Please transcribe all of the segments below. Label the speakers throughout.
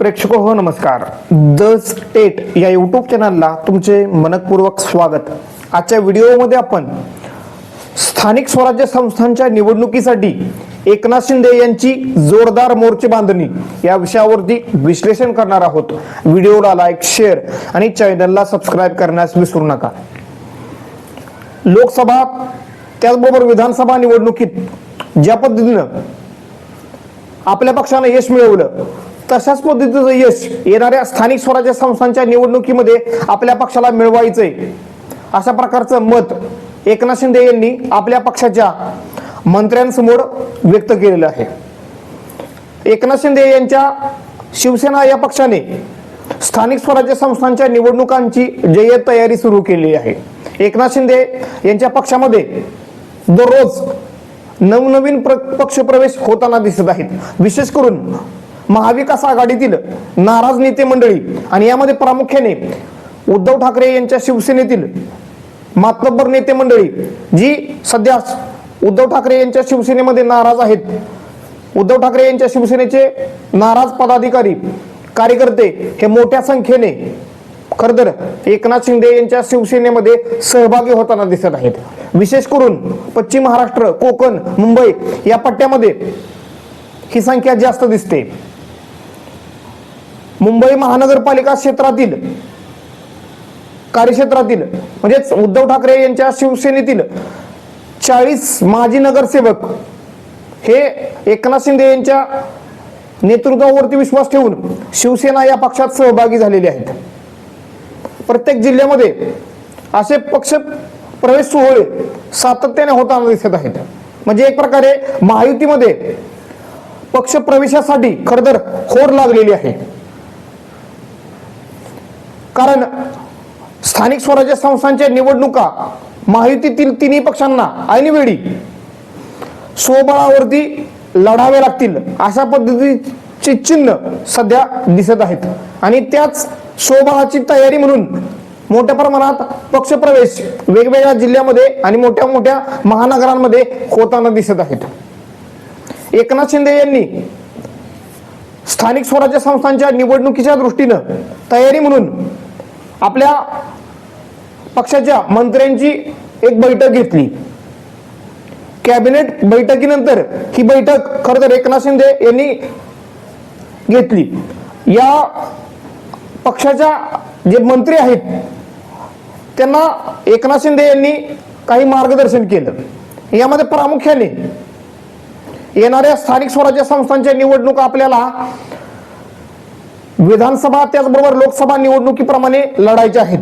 Speaker 1: प्रेक्षक हो नमस्कार. द स्टेट या यूट्यूब चॅनलला तुमचे मनपूर्वक स्वागत. आजच्या व्हिडिओमध्ये आपण स्थानिक स्वराज्य संस्थांच्या निवडणुकीसाठी एकनाथ शिंदे यांची जोरदार मोर्चे बांधणी या विषयावरती विश्लेषण करणार आहोत. व्हिडिओला लाईक शेअर आणि चॅनलला सबस्क्राईब करण्यास विसरू नका. लोकसभा त्याचबरोबर विधानसभा निवडणुकीत ज्या पद्धतीनं आपल्या पक्षानं यश मिळवलं तशाच पद्धतीचं यश येणाऱ्या स्थानिक स्वराज्य संस्थांच्या निवडणुकीमध्ये आपल्या पक्षाला मिळवायचंय. अशा प्रकारचं मत एकनाथ शिंदे यांनी आपल्या पक्षाच्या मंत्र्यांसमोर व्यक्त केलेलं आहे. एकनाथ शिंदे यांच्या शिवसेना या पक्षाने स्थानिक स्वराज्य संस्थांच्या निवडणुकांची जय्यत तयारी सुरू केली आहे. एकनाथ शिंदे यांच्या पक्षामध्ये दररोज नवनवीन प्र पक्षप्रवेश होताना दिसत आहेत. विशेष करून महाविकास आघाडीतील नाराज नेते मंडळी आणि यामध्ये प्रामुख्याने उद्धव ठाकरे यांच्या शिवसेनेतील मातब्बर नेते मंडळी जी सध्या उद्धव ठाकरे यांच्या शिवसेनेमध्ये नाराज आहेत. उद्धव ठाकरे यांच्या शिवसेनेचे नाराज पदाधिकारी कार्यकर्ते हे मोठ्या संख्येने खर तर एकनाथ शिंदे यांच्या शिवसेनेमध्ये सहभागी होताना दिसत आहेत. विशेष करून पश्चिम महाराष्ट्र कोकण मुंबई या पट्ट्यामध्ये ही संख्या जास्त दिसते. मुंबई महानगरपालिका क्षेत्रातील कार्यक्षेत्रातील म्हणजेच उद्धव ठाकरे यांच्या शिवसेनेतील चाळीस माजी नगरसेवक हे एकनाथ शिंदे यांच्या नेतृत्वावरती विश्वास ठेवून शिवसेना या पक्षात सहभागी झालेले आहेत. प्रत्येक जिल्ह्यामध्ये असे पक्ष प्रवेश सोहळे सातत्याने होताना दिसत आहेत. म्हणजे एक प्रकारे महायुतीमध्ये पक्ष प्रवेशासाठी खरं तर होड लागलेली आहे. कारण स्थानिक स्वराज्य संस्थांच्या निवडणुका महायुतीतील तिन्ही पक्षांना ऐनवेळी स्वबळावरती लढावे लागतील अशा पद्धतीचे चिन्ह सध्या दिसत आहेत. आणि त्याच स्वबळाची तयारी म्हणून मोठ्या प्रमाणात पक्षप्रवेश वेगवेगळ्या जिल्ह्यामध्ये आणि मोठ्या मोठ्या महानगरांमध्ये होताना दिसत आहेत. एकनाथ शिंदे यांनी स्थानिक स्वराज्य संस्थांच्या निवडणुकीच्या दृष्टीनं तयारी म्हणून आपल्या पक्षाच्या मंत्र्यांची एक बैठक घेतली. कॅबिनेट बैठकीनंतर ही बैठक खर तर एकनाथ शिंदे यांनी घेतली. या पक्षाच्या जे मंत्री आहेत त्यांना एकनाथ शिंदे यांनी काही मार्गदर्शन केलं. यामध्ये प्रामुख्याने येणाऱ्या स्थानिक स्वराज्य संस्थांच्या निवडणुका आपल्याला विधानसभा त्याचबरोबर लोकसभा निवडणुकीप्रमाणे लढायच्या आहेत.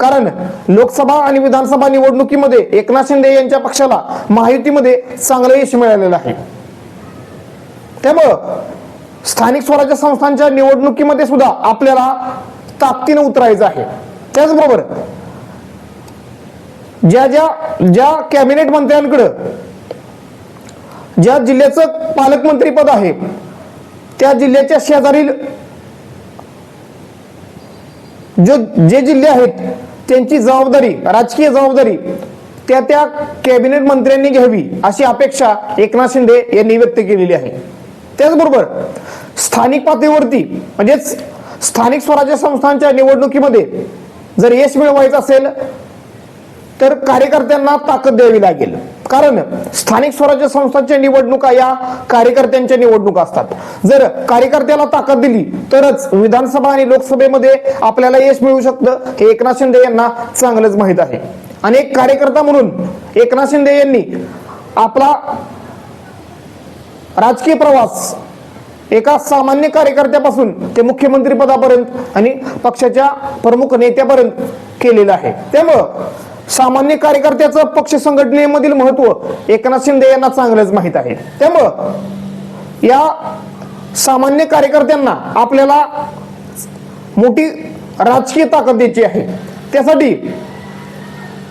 Speaker 1: कारण लोकसभा आणि विधानसभा निवडणुकीमध्ये एकनाथ शिंदे यांच्या पक्षाला महायुतीमध्ये चांगलं यश मिळालेलं आहे. त्यामुळं स्थानिक स्वराज्य संस्थांच्या निवडणुकीमध्ये सुद्धा आपल्याला ताकदीनं उतरायचं आहे. त्याचबरोबर ज्या ज्या ज्या कॅबिनेट मंत्र्यांकडं ज्या जिल्ह्याचं पालकमंत्री पद आहे त्या जिल्ह्याच्या शेजारील जो जे जिल्हे आहेत त्यांची जबाबदारी राजकीय जबाबदारी त्या त्या कॅबिनेट मंत्र्यांनी घ्यावी अशी अपेक्षा एकनाथ शिंदे यांनी व्यक्त केलेली आहे. त्याचबरोबर स्थानिक पातळीवरती म्हणजेच स्थानिक स्वराज्य संस्थांच्या निवडणुकीमध्ये जर यश मिळवायचं असेल तर कार्यकर्त्यांना ताकद द्यावी लागेल. कारण स्थानिक स्वराज्य संस्थांच्या निवडणुका या कार्यकर्त्यांच्या निवडणुका असतात. जर कार्यकर्त्याला ताकद दिली तरच विधानसभा आणि लोकसभेमध्ये आपल्याला यश मिळू शकतं. हे एकनाथ शिंदे यांना चांगलंच माहीत आहे. आणि एक कार्यकर्ता म्हणून एकनाथ शिंदे यांनी आपला राजकीय प्रवास एका सामान्य कार्यकर्त्यापासून ते मुख्यमंत्री पदापर्यंत आणि पक्षाच्या प्रमुख नेत्यापर्यंत केलेलं आहे. त्यामुळं सामान्य कार्यकर्त्याचं पक्ष संघटनेमधील महत्त्व एकनाथ शिंदे यांना चांगलंच माहीत आहे. त्यामुळं या सामान्य कार्यकर्त्यांना आपल्याला मोठी राजकीय ताकद द्यायची आहे. त्यासाठी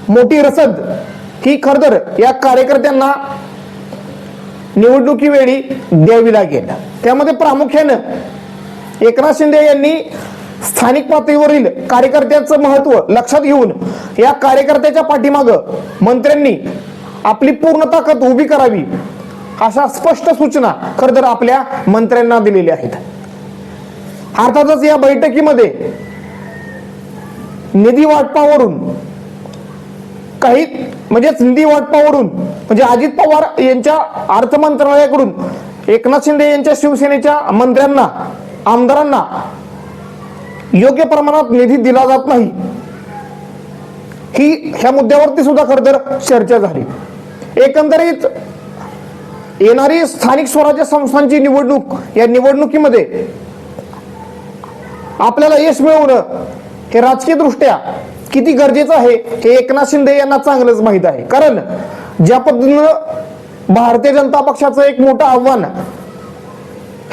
Speaker 1: मोठी रसद ही खरतर या कार्यकर्त्यांना निवडणुकीवेळी द्यावी लागेल. त्यामध्ये प्रामुख्यानं एकनाथ शिंदे यांनी स्थानिक पातळीवरील कार्यकर्त्यांचं महत्त्व लक्षात घेऊन या कार्यकर्त्याच्या पाठीमाग मंत्र्यांनी आपली पूर्ण ताकद उभी करावी अशा स्पष्ट सूचना खरंतर आपल्या मंत्र्यांना दिलेल्या आहेत. अर्थातच या बैठकीमध्ये निधी वाटपावरून काही म्हणजेच निधी वाटपावरून म्हणजे अजित पवार यांच्या अर्थ मंत्रालयाकडून एकनाथ शिंदे यांच्या शिवसेनेच्या मंत्र्यांना आमदारांना योग्य प्रमाणात निधी दिला जात नाही. ही ह्या मुद्द्यावरती सुद्धा खर तर चर्चा झाली. एकंदरीत येणारी स्थानिक स्वराज्य संस्थांची निवडणूक या निवडणुकीमध्ये आपल्याला यश मिळवणं हे राजकीय दृष्ट्या किती गरजेचं आहे हे एकनाथ शिंदे यांना चांगलंच माहीत आहे. कारण ज्या पद्धतीनं भारतीय जनता पक्षाचं एक मोठं आव्हान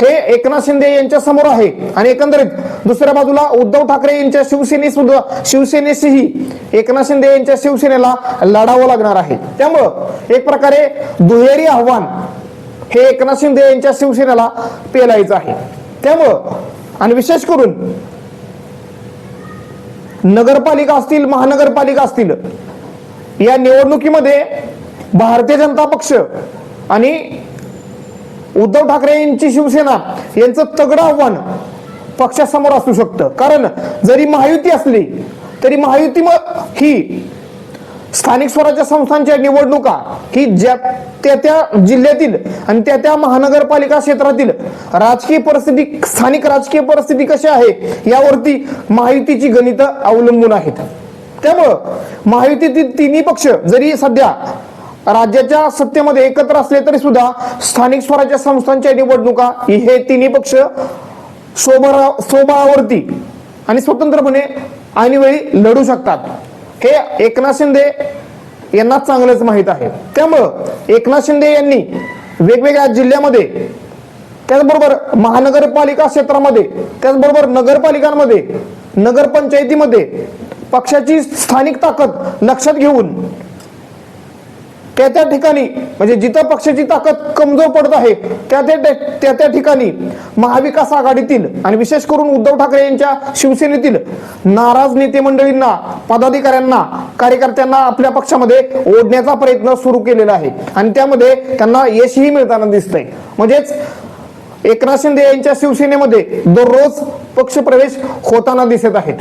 Speaker 1: हे एकनाथ शिंदे यांच्या समोर आहे. आणि एकंदरीत दुसऱ्या बाजूला उद्धव ठाकरे यांच्या शिवसेने सुद्धा शिवसेनेशीही एकनाथ शिंदे यांच्या शिवसेनेला लढावं लागणार आहे. त्यामुळं एक प्रकारे दुहेरी आव्हान हे एकनाथ शिंदे यांच्या शिवसेनेला पेलायचं आहे. त्यामुळं आणि विशेष करून नगरपालिका असतील महानगरपालिका असतील या निवडणुकीमध्ये भारतीय जनता पक्ष आणि उद्धव ठाकरे यांची शिवसेना यांचं तगडं आव्हान पक्षासमोर असू शकतं. कारण जरी महायुती असली तरी महायुती मग ही स्थानिक स्वराज्य संस्थांच्या निवडणुका ही ज्या त्या त्या जिल्ह्यातील आणि त्या त्या महानगरपालिका क्षेत्रातील राजकीय परिस्थिती स्थानिक राजकीय परिस्थिती कशी आहे यावरती महायुतीची गणित अवलंबून आहेत. त्यामुळं महायुतीतील तिन्ही पक्ष जरी सध्या राज्याच्या सत्तेमध्ये एकत्र असले तरी सुद्धा स्थानिक स्वराज्य संस्थांच्या निवडणुका हे तिन्ही पक्ष स्वबळा स्वबळावरती आणि स्वतंत्रपणे ऐनवेळी लढू शकतात. हे एकनाथ शिंदे यांना चांगलंच माहीत आहे. त्यामुळं एकनाथ शिंदे यांनी वेगवेगळ्या जिल्ह्यामध्ये त्याचबरोबर महानगरपालिका क्षेत्रामध्ये त्याचबरोबर नगरपालिकांमध्ये नगरपंचायतीमध्ये पक्षाची स्थानिक ताकद लक्षात घेऊन त्या त्या ठिकाणी म्हणजे जिथं पक्षाची ताकद कमजोर पडत आहे त्या त्या त्या ठिकाणी महाविकास आघाडीतील आणि विशेष करून उद्धव ठाकरे यांच्या शिवसेनेतील नाराज नेते मंडळींना पदाधिकाऱ्यांना कार्यकर्त्यांना आपल्या पक्षामध्ये ओढण्याचा प्रयत्न सुरू केलेला आहे. आणि त्यामध्ये त्यांना यशही मिळताना दिसतंय. म्हणजेच एकनाथ शिंदे यांच्या शिवसेनेमध्ये दररोज पक्षप्रवेश होताना दिसत आहेत.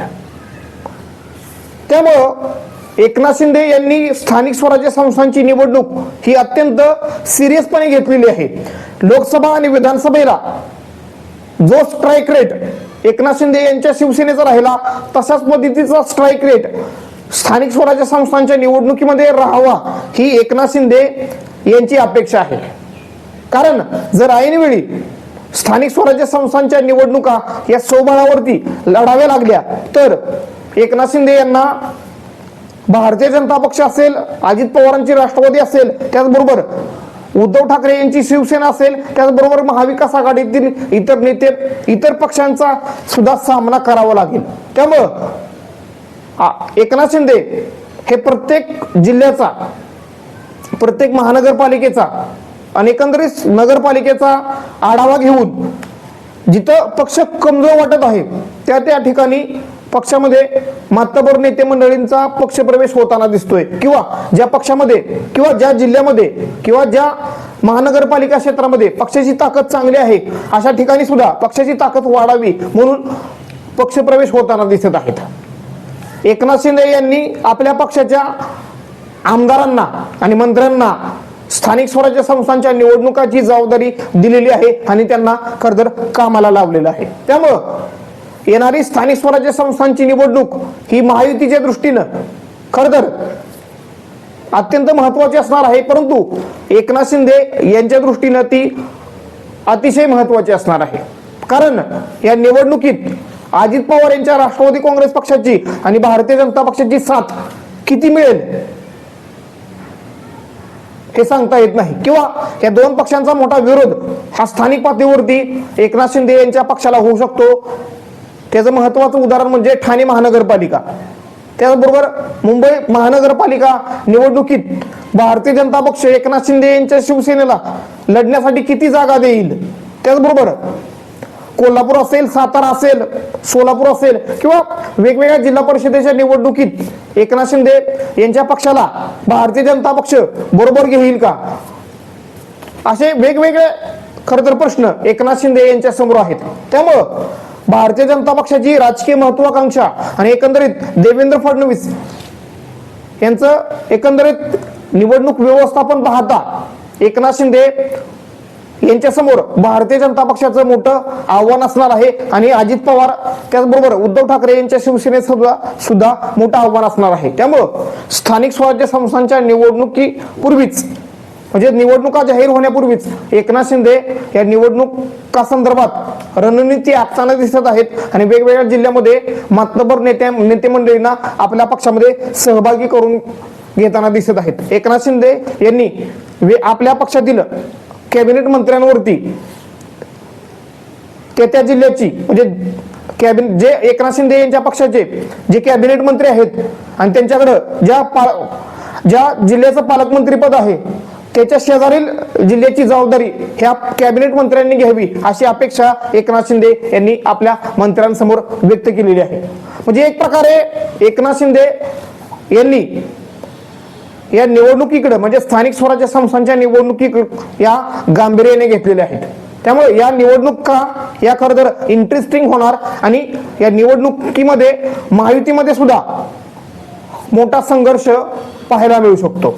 Speaker 1: त्यामुळं एकनाथ शिंदे यांनी स्थानिक स्वराज्य संस्थांची निवडणूक ही अत्यंत सिरियसपणे घेतलेली आहे. लोकसभा आणि विधानसभेला जो स्ट्राईक रेट एकनाथ शिंदे यांच्या शिवसेनेचा राहिला तशाच पद्धतीचा स्ट्राईक रेट स्थानिक स्वराज्य संस्थांच्या निवडणुकीमध्ये राहावा ही एकनाथ शिंदे यांची अपेक्षा आहे. कारण जर ऐनवेळी स्थानिक स्वराज्य संस्थांच्या निवडणुका या सौभाळावरती लढाव्या लागल्या तर एकनाथ शिंदे यांना भारतीय जनता पक्ष असेल अजित पवारांची राष्ट्रवादी असेल त्याचबरोबर उद्धव ठाकरे यांची शिवसेना असेल त्याचबरोबर महाविकास आघाडीतील इतर नेते इतर पक्षांचा सुद्धा सामना करावा लागेल. त्यामुळं एकनाथ शिंदे हे प्रत्येक जिल्ह्याचा प्रत्येक महानगरपालिकेचा आणि एकंदरीत नगरपालिकेचा आढावा घेऊन जिथं पक्ष कमजोर वाटत आहे त्या त्या ठिकाणी पक्षामध्ये मातबर नेते मंडळींचा पक्षप्रवेश होताना दिसतोय. किंवा ज्या पक्षामध्ये किंवा ज्या जिल्ह्यामध्ये किंवा ज्या महानगरपालिका क्षेत्रामध्ये पक्षाची ताकद चांगली आहे अशा ठिकाणी सुद्धा पक्षाची ताकद वाढावी म्हणून पक्षप्रवेश होताना दिसत आहेत. एकनाथ शिंदे यांनी आपल्या पक्षाच्या आमदारांना आणि मंत्र्यांना स्थानिक स्वराज्य संस्थांच्या निवडणुकाची जबाबदारी दिलेली आहे आणि त्यांना खरदर कामाला लावलेलं आहे. त्यामुळं येणारी स्थानिक स्वराज्य संस्थांची निवडणूक ही महायुतीच्या दृष्टीनं खर तर अत्यंत महत्वाची असणार आहे. परंतु एकनाथ शिंदे यांच्या दृष्टीनं ती अतिशय महत्वाची असणार आहे. कारण या निवडणुकीत अजित पवार यांच्या राष्ट्रवादी काँग्रेस पक्षाची आणि भारतीय जनता पक्षाची साथ किती मिळेल हे सांगता येत नाही. किंवा या दोन पक्षांचा मोठा विरोध हा स्थानिक पातळीवरती एकनाथ शिंदे यांच्या पक्षाला होऊ शकतो. त्याचं महत्वाचं उदाहरण म्हणजे ठाणे महानगरपालिका. त्याचबरोबर मुंबई महानगरपालिका निवडणुकीत भारतीय जनता पक्ष एकनाथ शिंदे यांच्या शिवसेनेला लढण्यासाठी किती जागा देईल? त्याचबरोबर कोल्हापूर असेल सातारा असेल सोलापूर असेल किंवा वेगवेगळ्या जिल्हा परिषदेच्या निवडणुकीत एकनाथ शिंदे यांच्या पक्षाला भारतीय जनता पक्ष बरोबर घेईल का? असे वेगवेगळे खर तर प्रश्न एकनाथ शिंदे यांच्या समोर आहेत. त्यामुळं भारतीय जनता पक्षाची राजकीय महत्वाकांक्षा आणि एकंदरीत देवेंद्र फडणवीस यांचं एकंदरीत निवडणूक व्यवस्थापन पाहता एकनाथ शिंदे यांच्या समोर भारतीय जनता पक्षाचं मोठं आव्हान असणार आहे आणि अजित पवार त्याचबरोबर उद्धव ठाकरे यांच्या शिवसेनेत सुद्धा सुद्धा मोठं आव्हान असणार आहे. त्यामुळं स्थानिक स्वराज्य संस्थांच्या निवडणुकीपूर्वीच म्हणजे निवडणुका जाहीर होण्यापूर्वीच एकनाथ शिंदे या निवडणुका संदर्भात रणनीती आखताना दिसत आहेत आणि वेगवेगळ्या जिल्ह्यामध्ये मातबर नेत्या नेते मंडळींना आपल्या पक्षामध्ये सहभागी करून घेताना दिसत आहेत. एकनाथ शिंदे यांनी आपल्या पक्षातील कॅबिनेट मंत्र्यांवरती त्या त्या जिल्ह्याची म्हणजे कॅबिनेट जे एकनाथ शिंदे यांच्या पक्षाचे जे कॅबिनेट मंत्री आहेत आणि त्यांच्याकडं ज्या ज्या जिल्ह्याचं पालकमंत्री पद आहे त्याच्या शेजारील जिल्ह्याची जबाबदारी ह्या कॅबिनेट मंत्र्यांनी घ्यावी अशी अपेक्षा एकनाथ शिंदे यांनी आपल्या मंत्र्यांसमोर व्यक्त केलेली आहे. म्हणजे एक प्रकारे एकनाथ शिंदे यांनी या निवडणुकीकडे म्हणजे स्थानिक स्वराज्य संस्थांच्या निवडणुकी या गांभीर्याने घेतलेल्या आहेत. त्यामुळे या निवडणुका या खरं तर इंटरेस्टिंग होणार आणि या निवडणुकीमध्ये महायुतीमध्ये सुद्धा मोठा संघर्ष पाहायला मिळू शकतो.